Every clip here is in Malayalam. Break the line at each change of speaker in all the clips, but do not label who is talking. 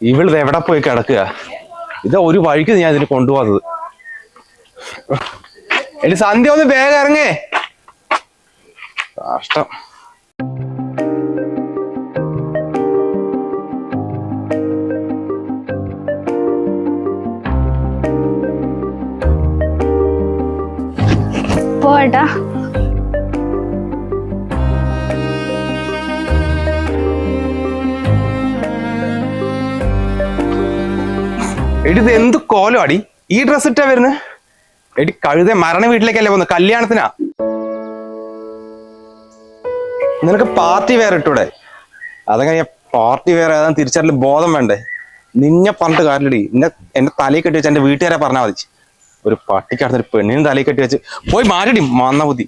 ഇവളിത് എവിടെ പോയി കിടക്കുക? ഇത് ഒരു വഴിക്ക് ഞാൻ ഇതിന് കൊണ്ടുപോകുന്നത് എടി സന്ധ്യ ഒന്ന് വേഗം ഇറങ്ങേ. കഷ്ടം.
പോട്ടാ
എടി ഇത് എന്ത് കോലം അടി ഈ ഡ്രസ് ഇട്ടാ വരുന്നത് എടി കഴുത മരണ വീട്ടിലേക്കല്ലേ പോകുന്നത് കല്യാണത്തിനാ? നിനക്ക് പാർട്ടി വേറെ ഇട്ടൂടെ? അതങ്ങനെ പാർട്ടി വേറെ ഏതാ? തിരിച്ചറിയൽ ബോധം വേണ്ടേ? നിന്നെ പറഞ്ഞിട്ട് കാര്യമില്ലടി. നിന്നെ എന്റെ തലയിൽ കെട്ടി വെച്ച് എന്റെ വീട്ടുകാരെ പറഞ്ഞാൽ മതി. ഒരു പട്ടിക്കടുത്ത് ഒരു പെണ്ണിനും തലയിൽ കെട്ടി വെച്ച്. പോയി മാറിടി മന്ന ബുദ്ധി.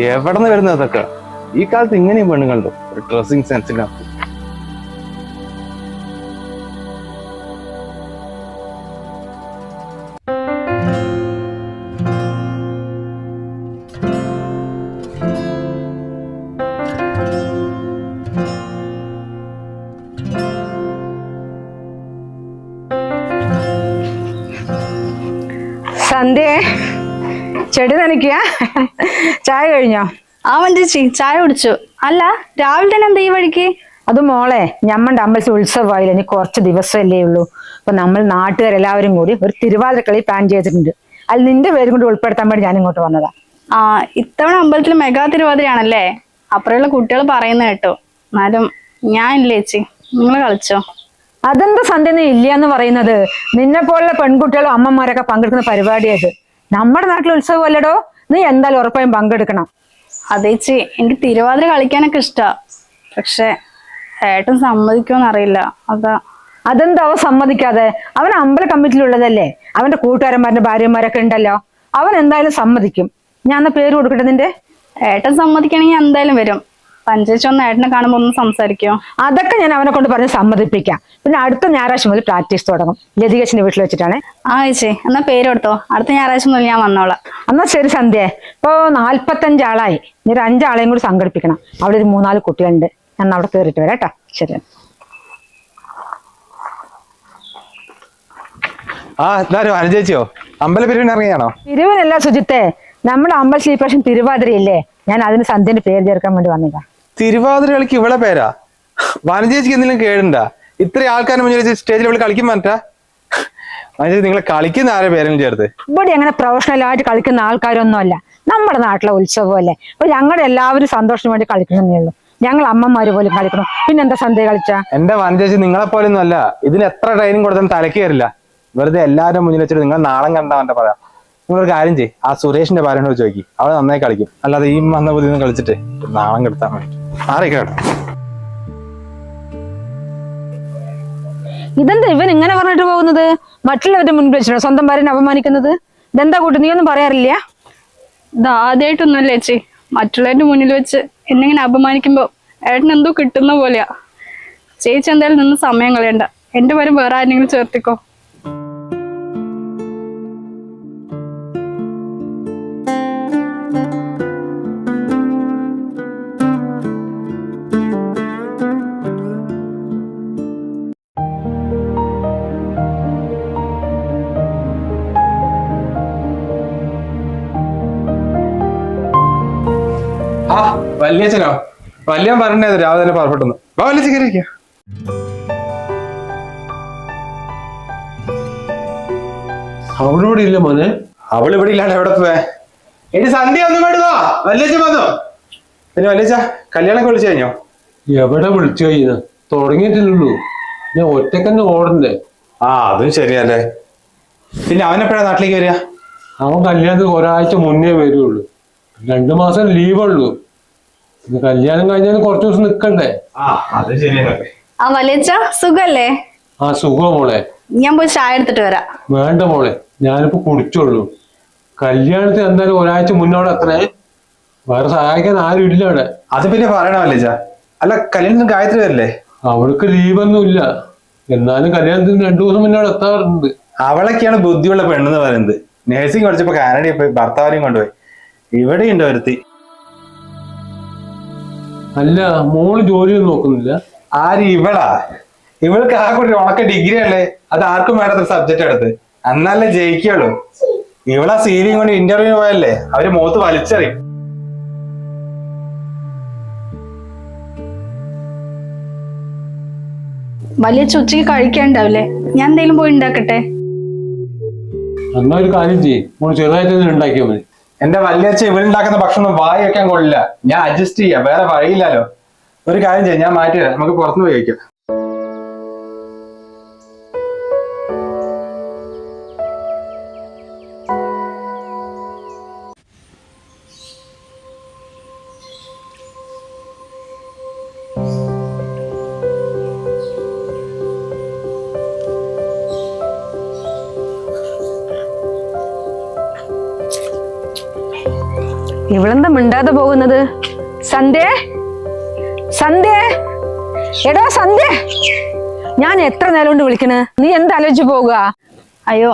എവിടെ നിന്ന് വരുന്നത് അതൊക്കെ? ഈ കാലത്ത് ഇങ്ങനെയും പെണ്ണുങ്ങളുണ്ടോ. ഡ്രസ്സിങ് സെൻസിനകത്ത്
ചെടി നനയ്ക്കുക. ചായ കഴിഞ്ഞോ?
ആ മഞ്ചേച്ചി ചായ കുടിച്ചു. അല്ല രാവിലെ തന്നെ എന്താ ഈ വഴിക്ക്?
അത് മോളെ ഞമ്മന്റെ അമ്പലത്തിൽ ഉത്സവമായില്ല? ഇനി കുറച്ച് ദിവസമല്ലേ ഉള്ളൂ. അപ്പൊ നമ്മൾ നാട്ടുകാരെല്ലാവരും കൂടി ഒരു തിരുവാതിരക്കളി പ്ലാൻ ചെയ്തിട്ടുണ്ട്. അതിൽ നിന്റെ പേരും കൂടി ഉൾപ്പെടുത്താൻ വേണ്ടി ഞാൻ ഇങ്ങോട്ട് വന്നതാ.
ആ ഇത്തവണ അമ്പലത്തിൽ മെഗാ തിരുവാതിരയാണല്ലേ? അപ്പുറമുള്ള കുട്ടികൾ പറയുന്ന കേട്ടോ. എന്നാലും ഞാൻ ഇല്ലേ ചേച്ചി? നിങ്ങൾ കളിച്ചോ?
അതെന്താ സന്ധ്യ നീ എന്ന് പറയുന്നത്? നിന്നെ പോലുള്ള പെൺകുട്ടികളും അമ്മമാരൊക്കെ പങ്കെടുക്കുന്ന പരിപാടിയത് നമ്മുടെ നാട്ടിൽ ഉത്സവം അല്ലടോ. നീ എന്തായാലും ഉറപ്പായും പങ്കെടുക്കണം.
അതേച്ചി എനിക്ക് തിരുവാതിര കളിക്കാനൊക്കെ ഇഷ്ടാ. പക്ഷെ ഏട്ടൻ സമ്മതിക്കുമെന്ന് അറിയില്ല. അതാ.
അതെന്താ അവൻ സമ്മതിക്കാതെ? അവൻ അമ്പല കമ്മിറ്റിയിലുള്ളതല്ലേ. അവന്റെ കൂട്ടുകാരന്മാരുടെ ഭാര്യമാരൊക്കെ ഉണ്ടല്ലോ. അവൻ എന്തായാലും സമ്മതിക്കും. ഞാൻ എന്നാ പേര് കൊടുക്കട്ടെ നിന്റെ?
ഏട്ടൻ സമ്മതിക്കണമെങ്കിൽ എന്തായാലും വരും. പഞ്ചേച്ചി ഒന്ന് ഏട്ടനെ കാണുമ്പോൾ ഒന്ന് സംസാരിക്കോ.
അതൊക്കെ ഞാൻ അവനെ കൊണ്ട് പറഞ്ഞ് സമ്മതിപ്പിക്കാം. പിന്നെ അടുത്ത ഞായറാഴ്ച മുതൽ പ്രാക്ടീസ് തുടങ്ങും. ലതികേശിന്റെ വീട്ടിൽ വെച്ചിട്ടാണ്.
ആ ചേച്ചി എന്നാ പേര് കൊടുത്തോ? അടുത്ത ഞായറാഴ്ച മുതൽ ഞാൻ വന്നോളാം.
എന്നാ ശരി സന്ധ്യ. ഇപ്പൊ നാല്പത്തഞ്ച് ആളായി ഇനി ഒരു അഞ്ചാളെയും കൂടി സംഘടിപ്പിക്കണം. അവിടെ ഒരു മൂന്നാൽ കുട്ടികളുണ്ട്. ഞാൻ അവിടെ കയറിയിട്ട് വരാം കേട്ടോ. ശരി.
ആ ഇതാരും അനുചേച്ചിയോ അമ്പല പിരിവിന് ഇറങ്ങിയാണോ?
തിരുവനല്ല സുജിത്തെ. നമ്മുടെ അമ്പലത്തിൽ ഈ തിരുവാതിരയില്ലേ? ഞാൻ അതിന് സന്ധ്യന്റെ പേര് ചേർക്കാൻ വേണ്ടി വന്നതാ.
തിരുവാതിര കളിക്ക് ഇവളെ പേരാ? വനജേച്ചിക്ക് എന്തെങ്കിലും കേടുണ്ട? ഇത്ര ആൾക്കാരെ മുന്നിൽ സ്റ്റേജിൽ ഇവിടെ കളിക്കാൻ പറ്റാ വനജേച്ചി നിങ്ങൾ കളിക്കുന്ന ആരെ പേരെങ്കിലും ചേർത്ത്?
ഇവിടെ അങ്ങനെ പ്രൊഫഷണൽ ആയിട്ട് കളിക്കുന്ന ആൾക്കാരൊന്നുമല്ല. നമ്മുടെ നാട്ടിലെ ഉത്സവം അല്ലേ അപ്പൊ ഞങ്ങളുടെ എല്ലാവരും സന്തോഷത്തിന് വേണ്ടി കളിക്കണമെന്നേ ഉള്ളൂ. ഞങ്ങൾ അമ്മമാര് പോലും കളിക്കണം പിന്നെന്താ സന്ധ്യ കളിച്ച?
എന്റെ വനജേച്ചി നിങ്ങളെ പോലൊന്നും അല്ല. ഇതിന് എത്ര ട്രെയിനിങ് കൊടുത്താലും തലക്ക് കയറില്ല. വെറുതെ എല്ലാവരും മുന്നിൽ വെച്ചിട്ട് നിങ്ങൾ നാളം കണ്ടാവന്റെ പറയാം. നിങ്ങളൊരു കാര്യം ചെയ്യ്. ആ സുരേഷിന്റെ ഭാര്യനോട് ചോദിക്കും. അവൾ നന്നായി കളിക്കും. അല്ലാതെ ഈ വന്ന കളിച്ചിട്ട് നാളം കെടുത്താൻ വേണ്ടി.
ഇതെന്താ ഇവൻ ഇങ്ങനെ പറഞ്ഞിട്ട് പോകുന്നത്? മറ്റുള്ളവരുടെ മുൻപിൽ വെച്ചിട്ടോ സ്വന്തം ഭാര്യനെ അപമാനിക്കുന്നത്? ഇതെന്താ കൂട്ടി? നീ ഒന്നും പറയാറില്ല?
ഇത് ആദ്യമായിട്ടൊന്നുമല്ല ചേച്ചി. മറ്റുള്ളവരുടെ മുന്നിൽ വെച്ച് എന്നിങ്ങനെ അപമാനിക്കുമ്പോ ഏട്ടൻ എന്തോ കിട്ടുന്ന പോലെയാ. ചേച്ചി എന്തായാലും നിന്ന് സമയം കളയണ്ട. എന്റെ പേര് വേറെ ആരെങ്കിലും ചേർത്തിക്കോ.
വല്യച്ഛനോ വല്യൻ പറഞ്ഞത് രാവിലെ തന്നെ പുറപ്പെട്ടു വാ വല്യച്ഛൻ കയറിയിരിക്കുക
അവളോട് ഇല്ല മോനെ.
അവൾ ഇവിടെ ഇല്ലാണ്ട് എവിടെ പോവേ എടി സന്ധ്യ ഒന്നും വേണ്ടതോ വല്യച്ഛൻ വന്നോ. പിന്നെ വല്യച്ഛ കല്യാണൊക്കെ വിളിച്ചു കഴിഞ്ഞോ?
എവിടെ വിളിച്ചു കഴിഞ്ഞു? തുടങ്ങിയിട്ടില്ലല്ലോ. ഞാൻ ഒറ്റക്കന്നെ ഓടണ്ടേ?
ആ അതും ശരിയല്ലേ. പിന്നെ അവൻ എപ്പോഴാ നാട്ടിലേക്ക് വരിക?
അവൻ കല്യാണത്തിന് ഒരാഴ്ച മുന്നേ വരുള്ളൂ. രണ്ടു മാസം ലീവുള്ളൂ ഇത് കല്യാണം കഴിഞ്ഞാൽ കുറച്ചു ദിവസം നിക്കണ്ടേ?
ആ അത് ശരിയാണ്
ആ വലിയച്ച സുഖല്ലേ?
ആ സുഖം മോളെ.
ഞാൻ പോയി ചായ എടുത്തിട്ട് വരാം.
വേണ്ട മോളെ ഞാനിപ്പോ കുടിച്ചോളൂ. കല്യാണത്തിന് എന്തായാലും ഒരാഴ്ച മുന്നോടെ അത്രേ വേറെ സഹായിക്കാൻ ആരും ഇല്ല അവിടെ.
അത് പിന്നെ പറയണ വല്യച്ഛ. അല്ല കല്യാണത്തിന് ഗായത്രി വരില്ലേ?
അവൾക്ക് ലീവൊന്നും ഇല്ല. എന്നാലും കല്യാണത്തിന് രണ്ടു ദിവസം മുന്നോട്ട് എത്താറുണ്ട്.
അവളൊക്കെയാണ് ബുദ്ധിയുള്ള പെണ്ണെന്ന് പറയുന്നത്. നേഴ്സിംഗ് പഠിച്ചപ്പോ കാനഡയിൽ പോയി ഭർത്താവിനെയും കൊണ്ടുപോയി. ഇവിടെയുണ്ട് ഒരുത്തി.
അല്ല മോൾ ജോലിയൊന്നും നോക്കുന്നില്ല.
ആര് ഇവളാ? ഇവൾക്ക് ആ കുട്ടി ഉണക്ക ഡിഗ്രി അല്ലേ? അത് ആർക്കും വേണ്ടാത്ത സബ്ജക്റ്റ് എടുത്ത്. എന്നാലേ ജയിക്കുള്ളൂ. ഇവളാ സീരിയും കൊണ്ട് ഇന്റർവ്യൂ പോയല്ലേ? അവർ മുഖത്ത് വലിച്ചെറിയും.
വലിയ ഉച്ചയ്ക്ക് കഴിക്കാണ്ടാവില്ലേ ഞാൻ എന്തെങ്കിലും പോയി ഉണ്ടാക്കട്ടെ?
എന്നാ ഒരു കാര്യം ചെയ്യും. ചെറുതായിട്ട് ഉണ്ടാക്കിയാൽ മതി.
എന്റെ വല്യച്ഛ ഇവളുണ്ടാക്കുന്ന ഭക്ഷണം വായി വെക്കാൻ കൊള്ളില്ല. ഞാൻ അഡ്ജസ്റ്റ് ചെയ്യാം വേറെ വഴിയില്ലല്ലോ. ഒരു കാര്യം ചെയ്യാം ഞാൻ മാറ്റി നമുക്ക് പുറത്തുനിന്ന് കഴിക്കാം.
ഇവളെന്താ മിണ്ടാതെ പോകുന്നത്? സന്ധ്യ? സന്ധ്യ? എടോ സന്ധ്യ! ഞാൻ എത്ര നേരം കൊണ്ട് വിളിക്കണ്? നീ എന്താ ആലോചിച്ച് പോവുക?
അയ്യോ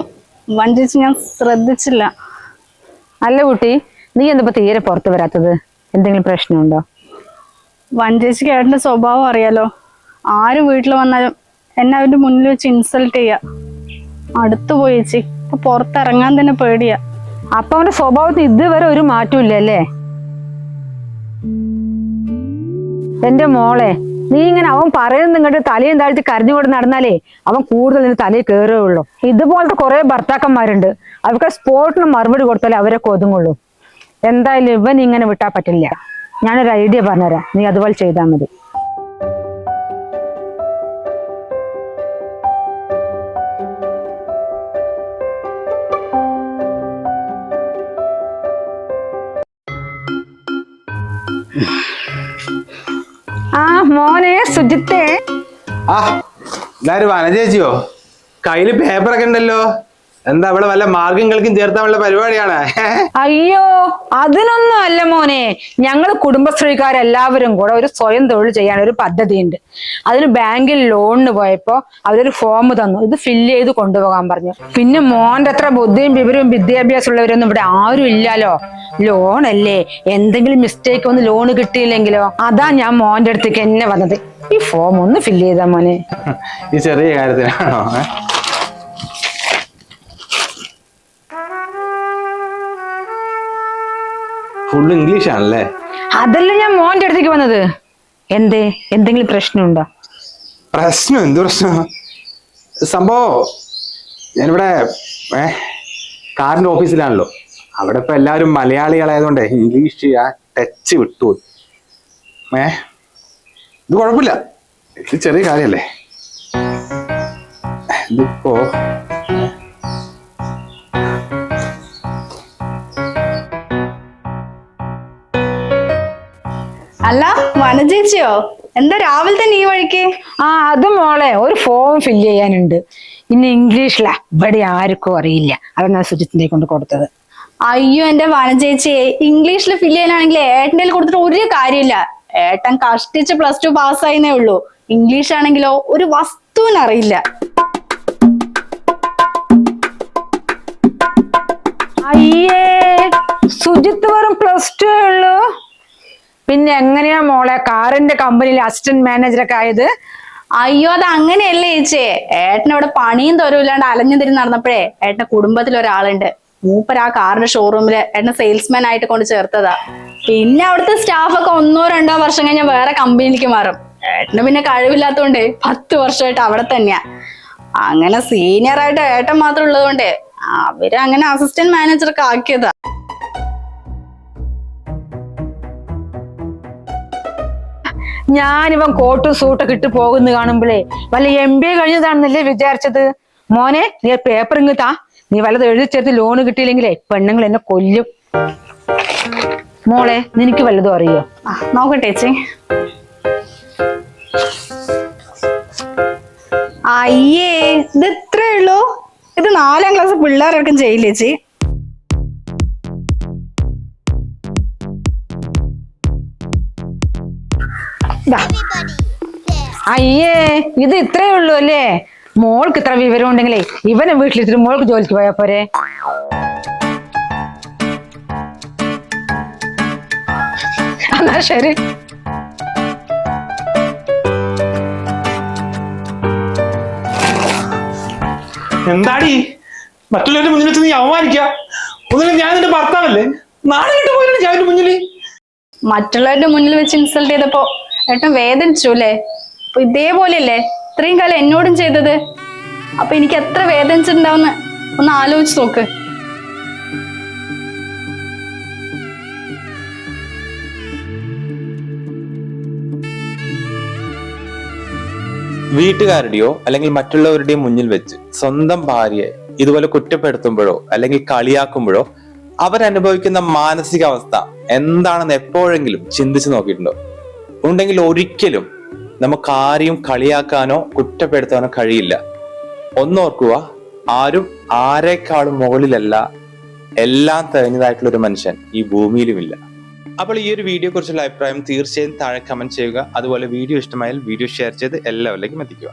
വഞ്ചിച്ച് ഞാൻ ശ്രദ്ധിച്ചില്ല.
അല്ല കുട്ടി നീ എന്താ തീരെ പുറത്ത് വരാത്തത്? എന്തെങ്കിലും പ്രശ്നമുണ്ടോ?
വഞ്ചേച്ചിക്ക് ഏട്ടന്റെ സ്വഭാവം അറിയാലോ. ആര് വീട്ടിൽ വന്നാലും എന്നെ അവന്റെ മുന്നിൽ വെച്ച് ഇൻസൾട്ട് ചെയ്യാ. അടുത്തു പോയി ചേച്ചി ഇപ്പൊ പുറത്തിറങ്ങാൻ തന്നെ പേടിയാ.
അപ്പൊ അവന്റെ സ്വഭാവത്തിന് ഇതുവരെ ഒരു മാറ്റമില്ല അല്ലേ എന്റെ മോളെ നീ ഇങ്ങനെ അവൻ പറയുന്നത് ഇങ്ങോട്ട് തലയും താഴ്ത്തി കരഞ്ഞു കൊണ്ട് നടന്നാലേ അവൻ കൂടുതൽ നിന്റെ തലയിൽ കയറുകയുള്ളൂ ഇതുപോലത്തെ കുറെ ഭർത്താക്കന്മാരുണ്ട്. അവർക്ക് സ്പോട്ടിന് മറുപടി കൊടുത്താലേ അവരെ ഒതുങ്ങുള്ളൂ. എന്തായാലും ഇവൻ ഇങ്ങനെ വിട്ടാ പറ്റില്ല. ഞാനൊരു ഐഡിയ പറഞ്ഞുതരാം. നീ അതുപോലെ ചെയ്താൽ മതി. ആ മോനെ സുജിത്തേ.
ആ ഇതാര് വനചേച്ചിയോ കയ്യിൽ പേപ്പറൊക്കെ ഉണ്ടല്ലോ. എന്താ ഇവിടെ വല്ല മാർഗങ്ങൾക്കും ചേർത്താനുള്ള പരിപാടിയാണ്?
അയ്യോ അതിനൊന്നും അല്ല മോനെ. ഞങ്ങൾ കുടുംബശ്രീക്കാരെല്ലാവരും കൂടെ ഒരു സ്വയം തൊഴിൽ ചെയ്യാൻ ഒരു പദ്ധതി ഉണ്ട് അതിന് ബാങ്കിൽ ലോണിന് പോയപ്പോ അവരൊരു ഫോം തന്നു. ഇത് ഫില്ല് ചെയ്ത് കൊണ്ടുപോകാൻ പറഞ്ഞു. പിന്നെ മോന്റെ അത്ര ബുദ്ധിയും വിവരവും വിദ്യാഭ്യാസം ഉള്ളവരൊന്നും ഇവിടെ ആരും ഇല്ലല്ലോ. ലോൺ അല്ലേ എന്തെങ്കിലും മിസ്റ്റേക്ക് ഒന്ന് ലോൺ കിട്ടിയില്ലെങ്കിലോ? അതാ ഞാൻ മോന്റെ അടുത്തേക്ക് എന്നെ വന്നത്. ഈ ഫോം ഒന്ന് ഫില്ല് ചെയ്താ മോനെ.
ഈ ചെറിയ കാര്യത്തിനാണോ ഫുൾ ഇംഗ്ലീഷ് ആണല്ലേ
അതല്ല ഞാൻ മോന്റെ അടുത്തേക്ക് വന്നത്. എന്തേ? എന്തെങ്കിലും പ്രശ്നമുണ്ടോ?
പ്രശ്നം? എന്ത് പ്രശ്നം? സംഭവം ഞാനിവിടെ ഏ കാറിന്റെ ഓഫീസിലാണല്ലോ. അവിടെ ഇപ്പൊ എല്ലാവരും മലയാളികളായതുകൊണ്ട് ഇംഗ്ലീഷ് ആ ടച്ച് വിട്ടുപോയി. ഏ ഇത് കുഴപ്പമില്ല. ഇത് ചെറിയ കാര്യല്ലേ ഇതിപ്പോ
അല്ല വനജേച്ചിയോ? എന്താ രാവിലെ തന്നെ ഈ വഴിക്ക്?
ആ അത് മോളെ ഒരു ഫോം ഫില്ല് ചെയ്യാനുണ്ട്. ഇന്ന് ഇംഗ്ലീഷിലാ ഇവിടെ ആർക്കും അറിയില്ല. അതാണ് ഞാൻ സുജിത്തിന്റെ കൊണ്ട് കൊടുത്തത്.
അയ്യോ എന്റെ വനജേച്ചിയെ ഇംഗ്ലീഷിൽ ഫില്ല് ചെയ്യാനാണെങ്കിൽ ഏട്ടന്റെ കൊടുത്തിട്ട് ഒരു കാര്യമില്ല. ഏട്ടൻ കഷ്ടിച്ച് പ്ലസ് ടു പാസ്സായിന്നേ ഉള്ളൂ. ഇംഗ്ലീഷ് ആണെങ്കിലോ ഒരു വസ്തുവിന്
പിന്നെ എങ്ങനെയാ മോളെ കാറിന്റെ കമ്പനിയിൽ അസിസ്റ്റന്റ് മാനേജറൊക്കെ ആയത്?
അയ്യോ അത് അങ്ങനെയല്ലേ ചേച്ചേ. ഏട്ടൻ അവിടെ പണിയും തൊരവില്ലാണ്ട് അലഞ്ഞു തിരി നടന്നപ്പോഴേ ഏട്ടന്റെ കുടുംബത്തിൽ ഒരാളുണ്ട്. മൂപ്പർ ആ കാറിന്റെ ഷോറൂമിൽ ഏട്ടനെ സെയിൽസ്മാൻ ആയിട്ട് കൊണ്ട് ചേർത്തതാ. പിന്നെ അവിടുത്തെ സ്റ്റാഫൊക്കെ ഒന്നോ രണ്ടോ വർഷം കഴിഞ്ഞാൽ വേറെ കമ്പനിയിലേക്ക് മാറും. ഏട്ടന് പിന്നെ കഴിവില്ലാത്തോണ്ട് പത്ത് വർഷമായിട്ട് അവിടെ തന്നെയാ. അങ്ങനെ സീനിയർ ആയിട്ട് ഏട്ടൻ മാത്രം ഉള്ളതുകൊണ്ട് അവർ അങ്ങനെ അസിസ്റ്റന്റ് മാനേജറൊക്കെ ആക്കിയതാ.
ഞാനിവൻ കോട്ടും സൂട്ടൊക്കെ ഇട്ട് പോകുന്നു കാണുമ്പോഴേ വല്ല എം ബി എ കഴിഞ്ഞതാണെന്നല്ലേ വിചാരിച്ചത്? മോനെ നീ പേപ്പർ ഇങ്ങ് താ. നീ വല്ലത് എഴുതി ചേർത്ത് ലോണ് കിട്ടിയില്ലെങ്കിലേ പെണ്ണുങ്ങൾ എന്നെ കൊല്ലും. മോളെ നിനക്ക് വല്ലതും അറിയോ?
നോക്കട്ടെ ചേച്ചി. അയ്യേ ഇത് ഇത്രേ ഉള്ളൂ. ഇത് നാലാം ക്ലാസ് പിള്ളേരൊക്കെ ചെയ്യില്ലേ
അയ്യേ ഇത് ഇത്രേ ഉള്ളൂ അല്ലേ? മോൾക്ക് ഇത്ര വിവരം ഉണ്ടെങ്കിലേ ഇവനെ വീട്ടിലിരുത്തിട്ട് മോൾക്ക് ജോലിക്ക് പോയാ പോരെ? എന്നാ ശരി.
എന്താടി? മറ്റുള്ളവരുടെ മുന്നിൽ വെച്ച് നീ അവമാനിക്കുക ഒന്നിനും ഞാൻ നിന്റെ ഭർത്താവല്ലേ? നാളെ കിട്ടു പോയിട്ടുണ്ട് ഞാൻ മുന്നിൽ
മറ്റുള്ളവരുടെ മുന്നിൽ വെച്ച് ഇൻസൾട്ട് ചെയ്തപ്പോ ഏട്ടൻ വേദനിച്ചു അല്ലേ അപ്പൊ ഇതേപോലെയല്ലേ? ഇത്രയും കാലം എന്നോടും ചെയ്തത്? അപ്പൊ എനിക്ക് എത്ര വേദനിച്ചിട്ടുണ്ടാവുന്ന് ഒന്ന് ആലോചിച്ച് നോക്ക്.
വീട്ടുകാരുടെയോ അല്ലെങ്കിൽ മറ്റുള്ളവരുടെയോ മുന്നിൽ വെച്ച് സ്വന്തം ഭാര്യയെ ഇതുപോലെ കുറ്റപ്പെടുത്തുമ്പോഴോ അല്ലെങ്കിൽ കളിയാക്കുമ്പോഴോ അവരനുഭവിക്കുന്ന മാനസികാവസ്ഥ എന്താണെന്ന് എപ്പോഴെങ്കിലും ചിന്തിച്ചു നോക്കിയിട്ടുണ്ടോ? ഉണ്ടെങ്കിൽ ഒരിക്കലും നമുക്ക് ആരെയും കളിയാക്കാനോ കുറ്റപ്പെടുത്താനോ കഴിയില്ല. ഒന്നോർക്കുക ആരും ആരെക്കാളും മുകളിലല്ല എല്ലാം തികഞ്ഞതായിട്ടുള്ള ഒരു മനുഷ്യൻ ഈ ഭൂമിയിലുമില്ല. അപ്പോൾ ഈ ഒരു വീഡിയോ കുറിച്ചുള്ള അഭിപ്രായം തീർച്ചയായും താഴെ കമന്റ് ചെയ്യുക. അതുപോലെ വീഡിയോ ഇഷ്ടമായാൽ വീഡിയോ ഷെയർ ചെയ്ത് എല്ലാവരിലേക്കും എത്തിക്കുക.